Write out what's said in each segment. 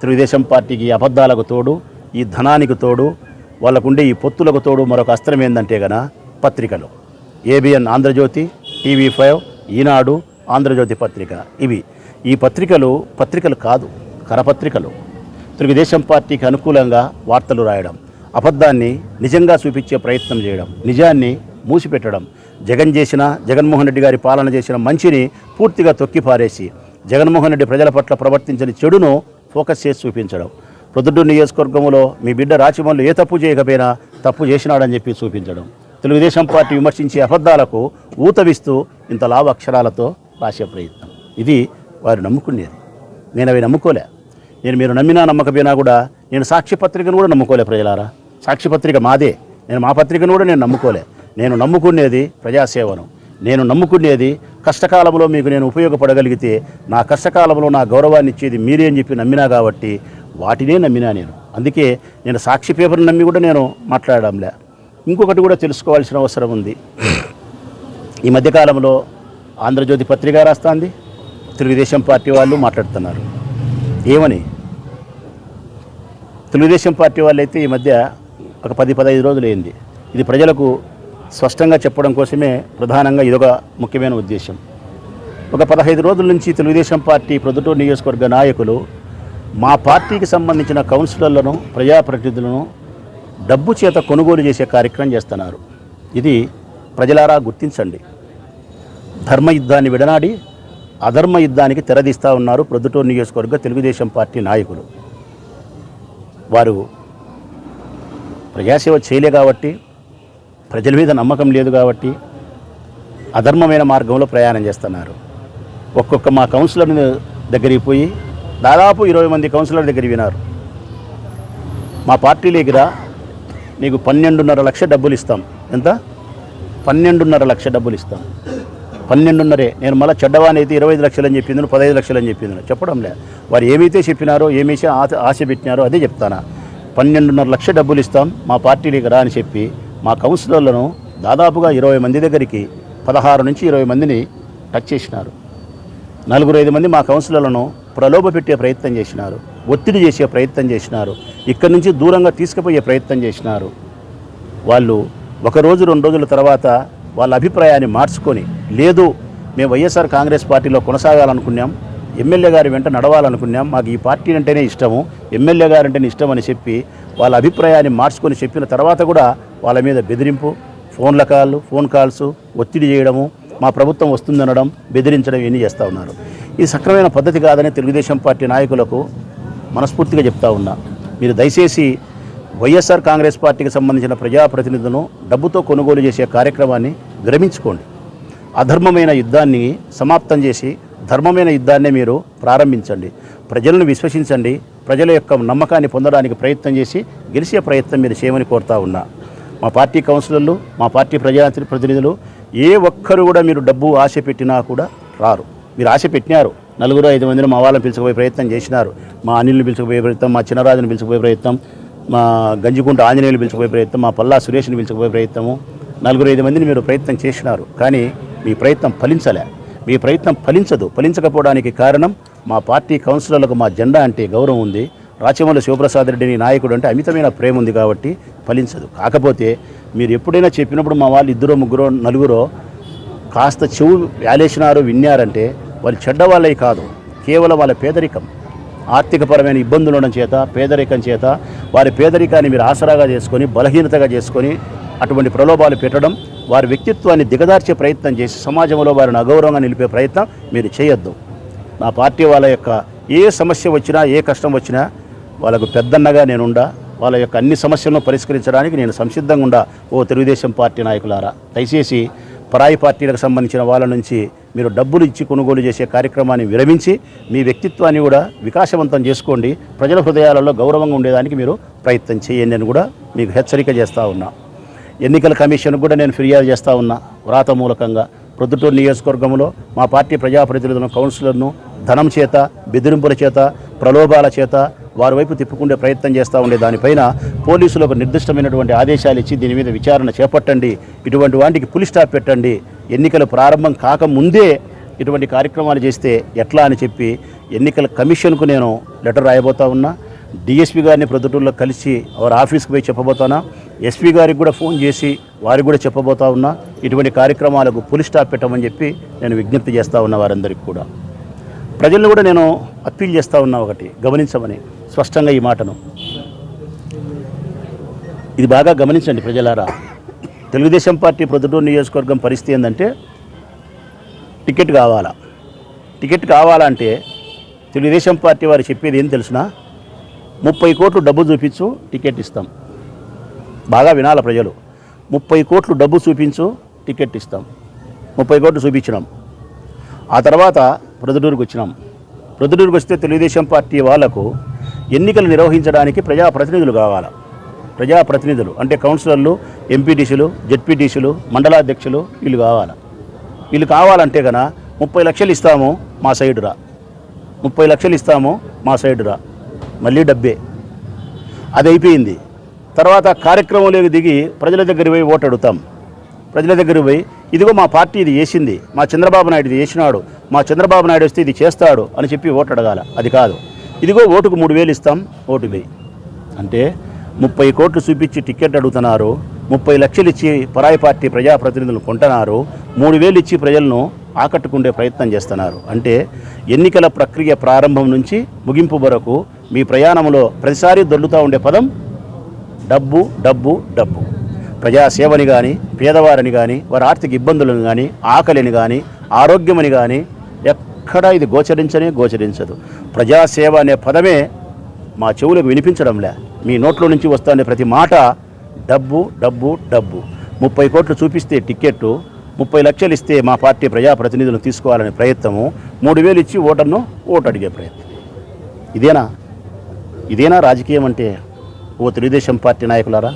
తెలుగుదేశం పార్టీకి ఈ అబద్ధాలకు తోడు ఈ ధనానికి తోడు వాళ్ళకుండే ఈ పొత్తులకు తోడు మరొక అస్త్రం ఏంటంటే గన పత్రికలు. ABN Andhrajyothi TV five Eenadu Andhrajyothi పత్రిక. ఇవి ఈ పత్రికలు పత్రికలు కాదు కరపత్రికలు. తెలుగుదేశం పార్టీకి అనుకూలంగా వార్తలు రాయడం అబద్ధాన్ని నిజంగా చూపించే ప్రయత్నం చేయడం నిజాన్ని మూసిపెట్టడం జగన్ చేసిన జగన్మోహన్ రెడ్డి గారి పాలన చేసిన మంచిని పూర్తిగా తొక్కిపారేసి జగన్మోహన్ రెడ్డి ప్రజల పట్ల ప్రవర్తించిన చెడును ఫోకస్ చేసి చూపించడం. ప్రొద్దుటూరు నియోజకవర్గంలో మీ బిడ్డ రాచమల్లు ఏ తప్పు చేయకపోయినా తప్పు చేసినాడని చెప్పి చూపించడం. తెలుగుదేశం పార్టీ విమర్శించే అబద్ధాలకు ఊతవిస్తూ ఇంత లాభ అక్షరాలతో రాసే ప్రయత్నం. ఇది వారు నమ్ముకునేది. నేను అవి నమ్ముకోలే. నేను మీరు నమ్మినా నమ్మకపోయినా కూడా నేను సాక్షి పత్రికను కూడా నమ్ముకోలే ప్రజలారా. సాక్షిపత్రిక మాదే. నేను మా పత్రికను కూడా నేను నమ్ముకోలే. నేను నమ్ముకునేది ప్రజాసేవను. నేను నమ్ముకునేది కష్టకాలంలో మీకు నేను ఉపయోగపడగలిగితే నా కష్టకాలంలో నా గౌరవాన్ని ఇచ్చేది మీరే అని చెప్పి నమ్మినా కాబట్టి వాటినే నమ్మినా నేను. అందుకే నేను సాక్షి పేపర్ని నమ్మి కూడా నేను మాట్లాడడంలే. ఇంకొకటి కూడా తెలుసుకోవాల్సిన అవసరం ఉంది. ఈ మధ్యకాలంలో ఆంధ్రజ్యోతి పత్రిక రాస్తుంది. తెలుగుదేశం పార్టీ వాళ్ళు మాట్లాడుతున్నారు. ఏమని? తెలుగుదేశం పార్టీ వాళ్ళు అయితే ఈ మధ్య ఒక పది పదహైదు రోజులు అయింది ఇది ప్రజలకు స్పష్టంగా చెప్పడం కోసమే ప్రధానంగా ఇదొక ముఖ్యమైన ఉద్దేశం ఒక పదహైదు రోజుల నుంచి తెలుగుదేశం పార్టీ ప్రొద్దుటూరు నియోజకవర్గ నాయకులు మా పార్టీకి సంబంధించిన కౌన్సిలర్లను ప్రజాప్రతినిధులను డబ్బు చేత కొనుగోలు చేసే కార్యక్రమం చేస్తున్నారు. ఇది ప్రజలారా గుర్తించండి. ధర్మ యుద్ధాన్ని విడనాడి అధర్మ యుద్ధానికి తెరదీస్తూ ఉన్నారు ప్రొద్దుటూరు నియోజకవర్గ తెలుగుదేశం పార్టీ నాయకులు. వారు ప్రజాసేవ చేయలే కాబట్టి ప్రజల మీద నమ్మకం లేదు కాబట్టి అధర్మమైన మార్గంలో ప్రయాణం చేస్తున్నారు. ఒక్కొక్క మా కౌన్సిలర్ దగ్గరికి పోయి దాదాపు ఇరవై మంది కౌన్సిలర్ దగ్గర వినారు మా పార్టీలోకి రా నీకు పన్నెండున్నర లక్ష డబ్బులు ఇస్తాం. ఎంత? పన్నెండున్నర లక్ష డబ్బులు ఇస్తాం. పన్నెండున్నరే నేను మళ్ళీ చెడ్డవాని అయితే ఇరవై ఐదు లక్షలు అని చెప్పింది పదహైదు లక్షలు అని చెప్పింది చెప్పడంలే వారు ఏమైతే చెప్పినారో ఏమైతే ఆశ ఆశ పెట్టినారో అదే చెప్తానా. పన్నెండున్నర లక్ష డబ్బులు ఇస్తాం మా పార్టీలోకి రా అని చెప్పి మా కౌన్సిలర్లను దాదాపుగా ఇరవై మంది దగ్గరికి పదహారు నుంచి ఇరవై మందిని టచ్ చేసినారు. నలుగురు ఐదు మంది మా కౌన్సిలర్లను ప్రలోభ పెట్టే ప్రయత్నం చేసినారు ఒత్తిడి చేసే ప్రయత్నం చేసినారు ఇక్కడి నుంచి దూరంగా తీసుకుపోయే ప్రయత్నం చేసినారు. వాళ్ళు ఒక రోజు రెండు రోజుల తర్వాత వాళ్ళ అభిప్రాయాన్ని మార్చుకొని లేదు మేము వైఎస్ఆర్ కాంగ్రెస్ పార్టీలో కొనసాగాలనుకున్నాం ఎమ్మెల్యే గారి వెంట నడవాలనుకున్నాం మాకు ఈ పార్టీ అంటేనే ఇష్టము ఎమ్మెల్యే గారు అంటేనే ఇష్టం అని చెప్పి వాళ్ళ అభిప్రాయాన్ని మార్చుకొని చెప్పిన తర్వాత కూడా వాళ్ళ మీద బెదిరింపు ఫోన్ల కాళ్ళు ఫోన్ కాల్స్ ఒత్తిడి చేయడము మా ప్రభుత్వం వస్తుందనడం బెదిరించడం ఇవన్నీ చేస్తూ ఉన్నారు. ఇది సక్రమైన పద్ధతి కాదని తెలుగుదేశం పార్టీ నాయకులకు మనస్ఫూర్తిగా చెప్తా ఉన్నా. మీరు దయచేసి వైఎస్ఆర్ కాంగ్రెస్ పార్టీకి సంబంధించిన ప్రజాప్రతినిధులను డబ్బుతో కొనుగోలు చేసే కార్యక్రమాన్ని విరమించుకోండి. అధర్మమైన యుద్ధాన్ని సమాప్తం చేసి ధర్మమైన యుద్ధాన్ని మీరు ప్రారంభించండి. ప్రజలను విశ్వసించండి. ప్రజల యొక్క నమ్మకాన్ని పొందడానికి ప్రయత్నం చేసి గెలిచే ప్రయత్నం మీరు చేయమని కోరుతా ఉన్నా. మా పార్టీ కౌన్సిలర్లు మా పార్టీ ప్రజా ప్రతినిధులు ఏ ఒక్కరు కూడా మీరు డబ్బు ఆశ పెట్టినా కూడా రారు. మీరు ఆశ పెట్టినారు. నలుగురు ఐదు మందిని మా వాళ్ళని పిలుచుకుపోయే ప్రయత్నం చేసినారు. మా అనిల్ని పిలుచుకుపోయే ప్రయత్నం మా చిన్నరాజుని పిలుచుకుపోయే ప్రయత్నం మా గంజిగుంట ఆంజనేయులు పిలుచుకుపోయే ప్రయత్నం మా పల్లా సురేష్ని పిలుచుకుపోయే ప్రయత్నము. నలుగురు ఐదు మందిని మీరు ప్రయత్నం చేసినారు. కానీ మీ ప్రయత్నం ఫలించలే. మీ ప్రయత్నం ఫలించదు. ఫలించకపోవడానికి కారణం మా పార్టీ కౌన్సిలర్లకు మా జెండా అంటే గౌరవం ఉంది. రాచమల్లి శివప్రసాద్ రెడ్డిని నాయకుడు అంటే అమితమైన ప్రేమ ఉంది కాబట్టి ఫలించదు. కాకపోతే మీరు ఎప్పుడైనా చెప్పినప్పుడు మా వాళ్ళు ఇద్దరు ముగ్గురు నలుగురో కాస్త చెవు వేలేసినారు విన్నారంటే వాళ్ళు చెడ్డవాళ్ళే కాదు. కేవలం వాళ్ళ పేదరికం. ఆర్థికపరమైన ఇబ్బందులు ఉండడం చేత పేదరికం చేత వారి పేదరికాన్ని మీరు ఆసరాగా చేసుకొని బలహీనతగా చేసుకొని అటువంటి ప్రలోభాలు పెట్టడం వారి వ్యక్తిత్వాన్ని దిగదార్చే ప్రయత్నం చేసి సమాజంలో వారిని అగౌరవంగా నిలిపే ప్రయత్నం మీరు చేయొద్దు. నా పార్టీ వాళ్ళ యొక్క ఏ సమస్య వచ్చినా ఏ కష్టం వచ్చినా వాళ్ళకు పెద్దన్నగా నేనుండా వాళ్ళ యొక్క అన్ని సమస్యలను పరిష్కరించడానికి నేను సంసిద్ధంగా ఉండా ఓ తెలుగుదేశం పార్టీ నాయకులారా. దయచేసి పరాయి పార్టీలకు సంబంధించిన వాళ్ళ నుంచి మీరు డబ్బులు ఇచ్చి కొనుగోలు చేసే కార్యక్రమాన్ని విరమించి మీ వ్యక్తిత్వాన్ని కూడా వికాసవంతం చేసుకోండి. ప్రజల హృదయాలలో గౌరవంగా ఉండేదానికి మీరు ప్రయత్నం చేయండి అని కూడా మీకు హెచ్చరిక చేస్తూ ఉన్నా. ఎన్నికల కమిషన్కు కూడా నేను ఫిర్యాదు చేస్తూ ఉన్నా వ్రాత మూలకంగా. ప్రొద్దుటూరు నియోజకవర్గంలో మా పార్టీ ప్రజాప్రతినిధులను కౌన్సిలర్ను ధనం చేత బెదిరింపుల చేత ప్రలోభాల చేత వారి వైపు తిప్పుకుండే ప్రయత్నం చేస్తూ ఉండే దానిపైన పోలీసులకు నిర్దిష్టమైనటువంటి ఆదేశాలు ఇచ్చి దీని మీద విచారణ చేపట్టండి. ఇటువంటి వాటికి పులి స్టాప్ పెట్టండి. ఎన్నికలు ప్రారంభం కాకముందే ఇటువంటి కార్యక్రమాలు చేస్తే ఎట్లా అని చెప్పి ఎన్నికల కమిషన్కు నేను లెటర్ రాయబోతా ఉన్నా. డిఎస్పీ గారిని ప్రొద్దుటూరులో కలిసి వారి ఆఫీస్కి పోయి చెప్పబోతానా. ఎస్పీ గారికి కూడా ఫోన్ చేసి వారికి కూడా చెప్పబోతా ఉన్నా ఇటువంటి కార్యక్రమాలకు పులి స్టాప్ పెట్టమని చెప్పి నేను విజ్ఞప్తి చేస్తూ ఉన్న వారందరికీ కూడా. ప్రజలను కూడా నేను అప్పీల్ చేస్తూ ఉన్నా ఒకటి గమనించమని స్పష్టంగా ఈ మాటను. ఇది బాగా గమనించండి ప్రజలారా. తెలుగుదేశం పార్టీ ప్రొద్దుటూరు నియోజకవర్గం పరిస్థితి ఏంటంటే టికెట్ కావాలా? టికెట్ కావాలంటే తెలుగుదేశం పార్టీ వారు చెప్పేది ఏం తెలుసునా? ముప్పై కోట్లు డబ్బు చూపించు టికెట్ ఇస్తాం. బాగా వినాల ప్రజలు. ముప్పై కోట్లు డబ్బు చూపించు టికెట్ ఇస్తాం. ముప్పై కోట్లు చూపించినాం. ఆ తర్వాత ప్రొద్దుటూరుకు వచ్చినాం. ప్రొద్దుటూరుకు వస్తే తెలుగుదేశం పార్టీ వాళ్ళకు ఎన్నికలు నిర్వహించడానికి ప్రజాప్రతినిధులు కావాలి. ప్రజాప్రతినిధులు అంటే కౌన్సిలర్లు ఎంపీటీసీలు జెడ్పీటీసీలు మండలాధ్యక్షులు వీళ్ళు కావాలి. వీళ్ళు కావాలంటే కన ముప్పై లక్షలు ఇస్తాము మా సైడురా ముప్పై లక్షలు ఇస్తాము మా సైడురా మళ్ళీ డబ్బే. అది అయిపోయింది తర్వాత కార్యక్రమంలోకి దిగి ప్రజల దగ్గర పోయి ఓటు అడుగుతాం. ప్రజల దగ్గర పోయి ఇదిగో మా పార్టీ ఇది చేసింది మా చంద్రబాబు నాయుడు ఇది చేసినాడు మా చంద్రబాబు నాయుడు వస్తే ఇది చేస్తాడు అని చెప్పి ఓటు అడగాల. అది కాదు. ఇదిగో ఓటుకు మూడు వేలు ఇస్తాం ఓటు వేయి అంటే ముప్పై కోట్లు చూపించి టికెట్ అడుగుతున్నారు ముప్పై లక్షలు ఇచ్చి పరాయి పార్టీ ప్రజాప్రతినిధులు కొంటున్నారు మూడు వేలు ఇచ్చి ప్రజలను ఆకట్టుకుండే ప్రయత్నం చేస్తున్నారు. అంటే ఎన్నికల ప్రక్రియ ప్రారంభం నుంచి ముగింపు వరకు మీ ప్రయాణంలో ప్రతిసారి దొల్లుతూ ఉండే పదం డబ్బు డబ్బు డబ్బు. ప్రజాసేవని కానీ పేదవారిని కానీ వారి ఆర్థిక ఇబ్బందులను కానీ ఆకలిని కానీ ఆరోగ్యమని కానీ ఎక్కడా ఇది గోచరించనే గోచరించదు. ప్రజాసేవ అనే పదమే మా చెవులకు వినిపించడంలే. మీ నోట్లో నుంచి వస్తున్న ప్రతి మాట డబ్బు డబ్బు డబ్బు. ముప్పై కోట్లు చూపిస్తే టిక్కెట్టు ముప్పై లక్షలు ఇస్తే మా పార్టీ ప్రజాప్రతినిధులను తీసుకోవాలనే ప్రయత్నము మూడు వేలు ఇచ్చి ఓటర్ను ఓటు అడిగే ప్రయత్నం. ఇదేనా? ఇదేనా రాజకీయం అంటే? ఓ తెలుగుదేశం పార్టీ నాయకులారా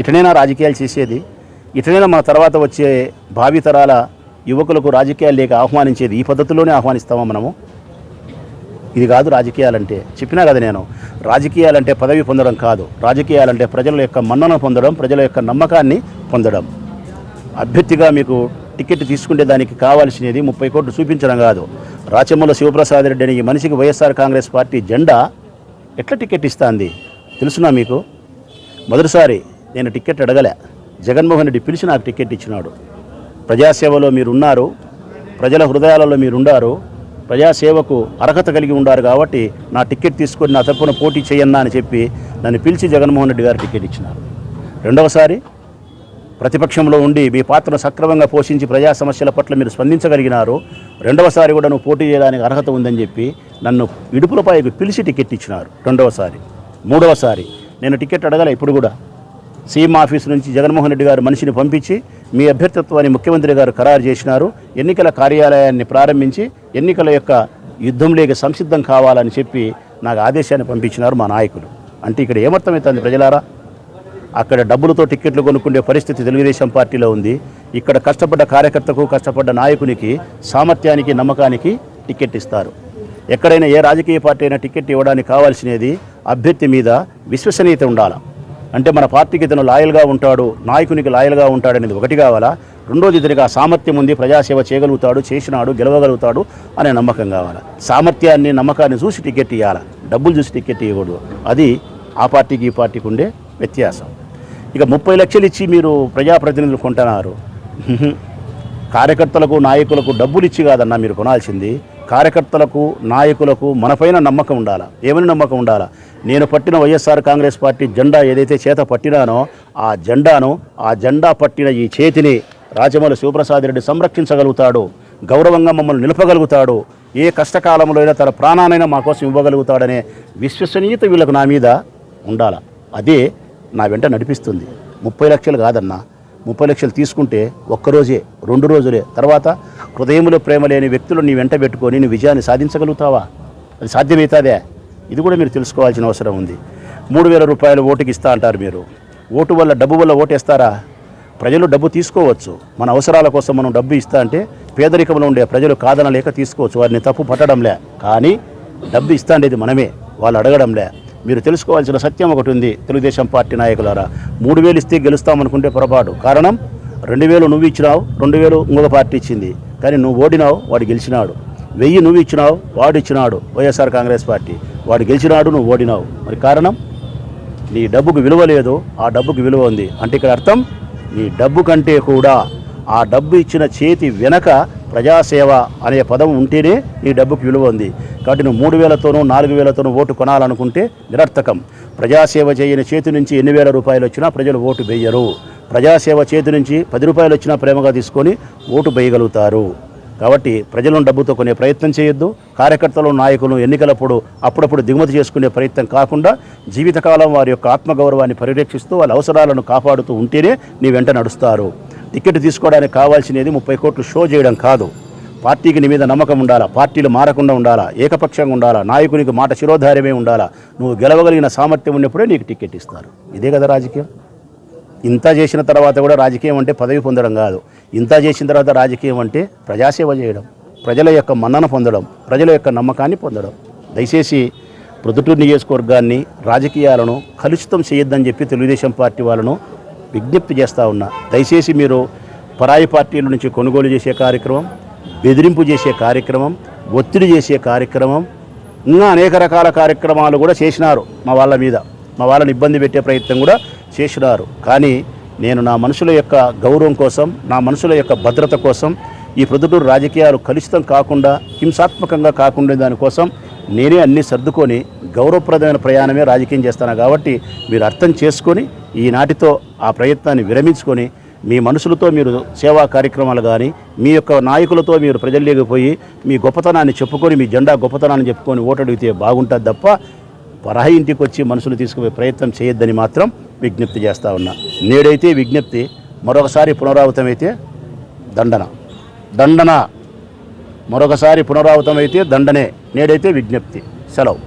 ఇటనైనా రాజకీయాలు చేసేది ఇటనైనా మన తర్వాత వచ్చే భావితరాల యువకులకు రాజకీయాలు లేక ఆహ్వానించేది ఈ పద్ధతిలోనే ఆహ్వానిస్తామా మనము? ఇది కాదు రాజకీయాలంటే. చెప్పినా కదా నేను రాజకీయాలంటే పదవి పొందడం కాదు. రాజకీయాలంటే ప్రజల యొక్క మన్నన పొందడం ప్రజల యొక్క నమ్మకాన్ని పొందడం. అభ్యర్థిగా మీకు టికెట్ తీసుకుంటే దానికి కావాల్సినది ముప్పై కోట్లు చూపించడం కాదు. రాచమ్మల శివప్రసాద్ రెడ్డి అనే ఈ మనిషికి వైఎస్ఆర్ కాంగ్రెస్ పార్టీ జెండా ఎట్లా టికెట్ ఇస్తాంది? తెలుసునా మీకు? మొదటిసారి నేను టికెట్ అడగలే. జగన్మోహన్ రెడ్డి పిలిచి నాకు టికెట్ ఇచ్చినాడు. ప్రజాసేవలో మీరున్నారు. ప్రజల హృదయాలలో మీరుండారు. ప్రజాసేవకు అర్హత కలిగి ఉండారు కాబట్టి నా టికెట్ తీసుకొని నా తరపున పోటీ చేయన్నా అని చెప్పి నన్ను పిలిచి జగన్మోహన్ రెడ్డి గారు టికెట్ ఇచ్చినారు. రెండవసారి ప్రతిపక్షంలో ఉండి మీ పాత్రను సక్రమంగా పోషించి ప్రజా సమస్యల పట్ల మీరు స్పందించగలిగినారు. రెండవసారి కూడా నువ్వు పోటీ చేయడానికి అర్హత ఉందని చెప్పి నన్ను ఇడుపులపైకి పిలిచి టికెట్ ఇచ్చినారు. రెండవసారి మూడవసారి. నేను టికెట్ అడగల ఇప్పుడు కూడా. సీఎం ఆఫీస్ నుంచి జగన్మోహన్ రెడ్డి గారు మనిషిని పంపించి మీ అభ్యర్థిత్వాన్ని ముఖ్యమంత్రి గారు ఖరారు చేసినారు. ఎన్నికల కార్యాలయాన్ని ప్రారంభించి ఎన్నికల యొక్క యుద్ధంలోకి సంసిద్ధం కావాలని చెప్పి నాకు ఆదేశాన్ని పంపించినారు మా నాయకులు. అంటే ఇక్కడ ఏమర్థమవుతుంది ప్రజలారా? అక్కడ డబ్బులతో టిక్కెట్లు కొనుక్కునే పరిస్థితి తెలుగుదేశం పార్టీలో ఉంది. ఇక్కడ కష్టపడ్డ కార్యకర్తకు కష్టపడ్డ నాయకునికి సామర్థ్యానికి నమ్మకానికి టికెట్ ఇస్తారు. ఎక్కడైనా ఏ రాజకీయ పార్టీ అయినా టికెట్ ఇవ్వడానికి కావాల్సినది అభ్యర్థి మీద విశ్వసనీయత ఉండాలి? అంటే మన పార్టీకి ఇతను లాయల్గా ఉంటాడు నాయకునికి లాయల్గా ఉంటాడు అనేది ఒకటి కావాలా? రెండోది ఇతనికి ఆ సామర్థ్యం ఉంది ప్రజాసేవ చేయగలుగుతాడు చేసినాడు గెలవగలుగుతాడు అనే నమ్మకం కావాలి? సామర్థ్యాన్ని నమ్మకాన్ని చూసి టికెట్ ఇవ్వాలి డబ్బులు చూసి టికెట్ ఇవ్వకూడదు అది ఆ పార్టీకి ఈ పార్టీకి ఉండే వ్యత్యాసం. ఇక ముప్పై లక్షలు ఇచ్చి మీరు ప్రజాప్రతినిధులు కొంటున్నారు. కార్యకర్తలకు నాయకులకు డబ్బులు ఇచ్చి కాదన్నా మీరు కొనాల్సింది. కార్యకర్తలకు నాయకులకు మనపైన నమ్మకం ఉండాలా? ఏమని నమ్మకం ఉండాలా? నేను పట్టిన వైఎస్ఆర్ కాంగ్రెస్ పార్టీ జెండా ఏదైతే చేత పట్టినానో ఆ జెండాను ఆ జెండా పట్టిన ఈ చేతిని రాజమౌళి శివప్రసాద్ రెడ్డి సంరక్షించగలుగుతాడు. గౌరవంగా మమ్మల్ని నిలపగలుగుతాడు. ఏ కష్టకాలంలో అయినా తన ప్రాణానైనా మా కోసం ఇవ్వగలుగుతాడనే విశ్వసనీయత వీళ్ళకు నా మీద ఉండాల? అదే నా వెంట నడిపిస్తుంది. ముప్పై లక్షలు కాదన్నా ముప్పై లక్షలు తీసుకుంటే ఒక్కరోజే రెండు రోజులే. తర్వాత హృదయంలో ప్రేమ లేని వ్యక్తులు నీ వెంట పెట్టుకొని నీ విజయాన్ని సాధించగలుగుతావా? అది సాధ్యమవుతుందే ఇది కూడా మీరు తెలుసుకోవాల్సిన అవసరం ఉంది. మూడు వేల రూపాయలు ఓటుకి ఇస్తా అంటారు మీరు. ఓటు వల్ల డబ్బు వల్ల ఓటేస్తారా? ప్రజలు డబ్బు తీసుకోవచ్చు. మన అవసరాల కోసం మనం డబ్బు ఇస్తా అంటే పేదరికంలో ఉండే ప్రజలు కాదనలేక తీసుకోవచ్చు. వారిని తప్పు పట్టడంలే. కానీ డబ్బు ఇస్తా మనమే. వాళ్ళు అడగడంలే. మీరు తెలుసుకోవాల్సిన సత్యం ఒకటి ఉంది. తెలుగుదేశం పార్టీ నాయకులారా మూడు వేలు ఇస్తే గెలుస్తామనుకుంటే పొరపాటు. కారణం రెండు వేలు నువ్వు ఇచ్చినావు రెండు వేలు ఇంకొక పార్టీ ఇచ్చింది. కానీ నువ్వు ఓడినావు వాడు గెలిచినాడు. వెయ్యి నువ్వు ఇచ్చినావు వాడు ఇచ్చినాడు వైఎస్ఆర్ కాంగ్రెస్ పార్టీ. వాడు గెలిచినాడు నువ్వు ఓడినావు. మరి కారణం నీ డబ్బుకు విలువ లేదు ఆ డబ్బుకు విలువ ఉంది. అంటే ఇక్కడ అర్థం నీ డబ్బు కంటే కూడా ఆ డబ్బు ఇచ్చిన చేతి వెనక ప్రజాసేవ అనే పదం ఉంటేనే నీ డబ్బుకు విలువ ఉంది. కాబట్టి నువ్వు మూడు వేలతోనూ నాలుగు వేలతోనూ ఓటు కొనాలనుకుంటే నిరర్థకం. ప్రజాసేవ చేయని చేతి నుంచి ఎన్ని వేల రూపాయలు వచ్చినా ప్రజలు ఓటు వేయరు. ప్రజాసేవ చేతి నుంచి పది రూపాయలు వచ్చినా ప్రేమగా తీసుకొని ఓటు వేయగలుగుతారు. కాబట్టి ప్రజలను డబ్బుతో కొనే ప్రయత్నం చేయొద్దు. కార్యకర్తలు నాయకులు ఎన్నికలప్పుడు అప్పుడప్పుడు దిగుమతి చేసుకునే ప్రయత్నం కాకుండా జీవితకాలం వారి యొక్క ఆత్మగౌరవాన్ని పరిరక్షిస్తూ వాళ్ళ అవసరాలను కాపాడుతూ ఉంటేనే నీ వెంట నడుస్తారు. టికెట్ తీసుకోవడానికి కావాల్సినది ముప్పై కోట్లు షో చేయడం కాదు. పార్టీకి నీ మీద నమ్మకం ఉండాలా? పార్టీలు మారకుండా ఉండాలా? ఏకపక్షంగా ఉండాలా? నాయకునికి మాట శిరోధార్యమే ఉండాలా? నువ్వు గెలవగలిగిన సామర్థ్యం ఉన్నప్పుడే నీకు టికెట్ ఇస్తారు. ఇదే కదా రాజకీయం. ఇంత చేసిన తర్వాత కూడా రాజకీయం అంటే పదవి పొందడం కాదు. ఇంత చేసిన తర్వాత రాజకీయం అంటే ప్రజాసేవ చేయడం ప్రజల యొక్క మన్నన పొందడం ప్రజల యొక్క నమ్మకాన్ని పొందడం. దయచేసి ప్రొద్దుటూరు నియోజకవర్గాన్ని రాజకీయాలను కలుషితం చేయొద్దని చెప్పి తెలుగుదేశం పార్టీ వాళ్ళను విజ్ఞప్తి చేస్తూ ఉన్నా. దయచేసి మీరు పరాయి పార్టీల నుంచి కొనుగోలు చేసే కార్యక్రమం బెదిరింపు చేసే కార్యక్రమం ఒత్తిడి చేసే కార్యక్రమం ఇంకా అనేక రకాల కార్యక్రమాలు కూడా చేసినారు మా వాళ్ళ మీద. మా వాళ్ళని ఇబ్బంది పెట్టే ప్రయత్నం కూడా చేసినారు. కానీ నేను నా మనుషుల యొక్క గౌరవం కోసం నా మనుషుల యొక్క భద్రత కోసం ఈ ప్రొద్దుటూరు రాజకీయాలు కలుషితం కాకుండా హింసాత్మకంగా కాకుండా దానికోసం నేనే అన్ని సర్దుకొని గౌరవప్రదమైన ప్రయాణమే రాజకీయం చేస్తాను కాబట్టి మీరు అర్థం చేసుకొని ఈనాటితో ఆ ప్రయత్నాన్ని విరమించుకొని మీ మనుషులతో మీరు సేవా కార్యక్రమాలు కానీ మీ యొక్క నాయకులతో మీరు ప్రజల్లోకి పోయి మీ గొప్పతనాన్ని చెప్పుకొని మీ జెండా గొప్పతనాన్ని చెప్పుకొని ఓటడిగితే బాగుంటుంది తప్ప పరాయి ఇంటికి వచ్చి మనుషులు తీసుకుపోయే ప్రయత్నం చేయొద్దని మాత్రం విజ్ఞప్తి చేస్తా ఉన్నా. నేడైతే విజ్ఞప్తి మరొకసారి పునరావృతమైతే దండన. దండన. మరొకసారి పునరావృతమైతే దండనే. నేడైతే విజ్ఞప్తి. సెలవు.